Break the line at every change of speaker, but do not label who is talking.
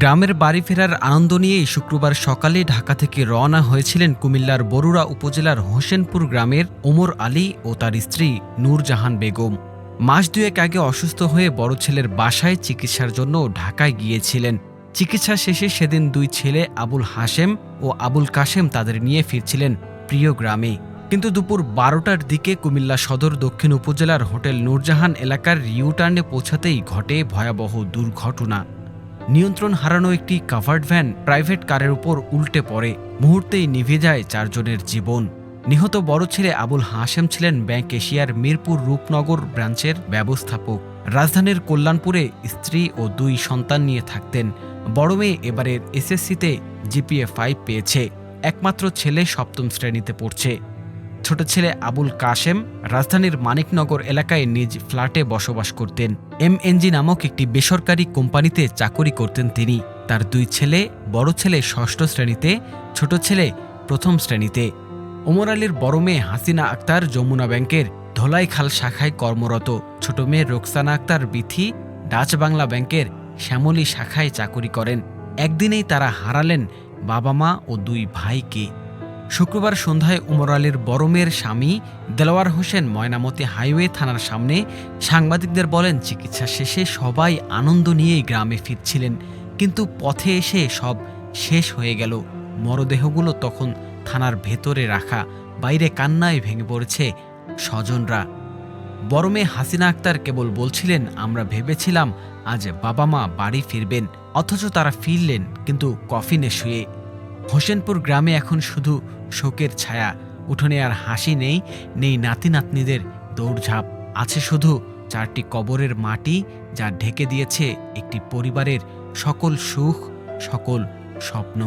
গ্রামের বাড়ি ফেরার আনন্দ নিয়েই শুক্রবার সকালে ঢাকা থেকে রওনা হয়েছিলেন কুমিল্লার বরুড়া উপজেলার হোসেনপুর গ্রামের ওমর আলী ও তার স্ত্রী নূরজাহান বেগম। মাস দুয়েক আগে অসুস্থ হয়ে বড় ছেলের বাসায় চিকিৎসার জন্য ঢাকায় গিয়েছিলেন। চিকিৎসা শেষে সেদিন দুই ছেলে আবুল হাশেম ও আবুল কাশেম তাদের নিয়ে ফিরছিলেন প্রিয় গ্রামে। কিন্তু দুপুর বারোটার দিকে কুমিল্লা সদর দক্ষিণ উপজেলার হোটেল নূরজাহান এলাকার রিউটার্নে পৌঁছাতেই ঘটে ভয়াবহ দুর্ঘটনা। নিয়ন্ত্রণ হারানো একটি কাভার্ড ভ্যান প্রাইভেট কারের উপর উল্টে পড়ে। মুহূর্তেই নিভে যায় চারজনের জীবন। নিহত বড় ছেলে আবুল হাশেম ছিলেন ব্যাংক এশিয়ার মিরপুর রূপনগর ব্রাঞ্চের ব্যবস্থাপক। রাজধানীর কল্যাণপুরে স্ত্রী ও দুই সন্তান নিয়ে থাকতেন। বড় মেয়ে এবারের এসএসসিতে জিপিএ ফাইভ পেয়েছে। একমাত্র ছেলে সপ্তম শ্রেণীতে পড়ছে। ছোট ছেলে আবুল কাশেম রাজধানীর মানিকনগর এলাকায় নিজ ফ্ল্যাটে বসবাস করতেন। এমএনজি নামক একটি বেসরকারি কোম্পানিতে চাকরি করতেন তিনি। তার দুই ছেলে, বড় ছেলে ষষ্ঠ শ্রেণীতে, ছোট ছেলে প্রথম শ্রেণীতে। ওমর আলীর বড় মেয়ে হাসিনা আক্তার যমুনা ব্যাংকের ধোলাইখাল শাখায় কর্মরত। ছোট মেয়ে রোকসানা আক্তার বিথি ডাচ বাংলা ব্যাংকের শ্যামলী শাখায় চাকরি করেন। একদিনেই তারা হারালেন বাবা মা ও দুই ভাইকে। শুক্রবার সন্ধ্যায় উমর আলীর বড় মেয়ের স্বামী দেলোয়ার হোসেন ময়নামতি হাইওয়ে থানার সামনে সাংবাদিকদের বলেন, চিকিৎসা শেষে সবাই আনন্দ নিয়েই গ্রামে ফিরছিলেন, কিন্তু পথে এসে সব শেষ হয়ে গেল। মরদেহগুলো তখন থানার ভেতরে রাখা, বাইরে কান্নায় ভেঙে পড়েছে স্বজনরা। বরমে হাসিনা আক্তার কেবল বলছিলেন, আমরা ভেবেছিলাম আজ বাবা মা বাড়ি ফিরবেন, অথচ তারা ফিরলেন, কিন্তু কফিনে শুয়ে। হোসেনপুর গ্রামে এখন শুধু শোকের ছায়া, উঠোনে আর হাসি নেই নেই নাতি নাতনিদের দৌড়ঝাঁপ। আছে শুধু চারটি কবরের মাটি, যা ঢেকে দিয়েছে একটি পরিবারের সকল সুখ, সকল স্বপ্ন।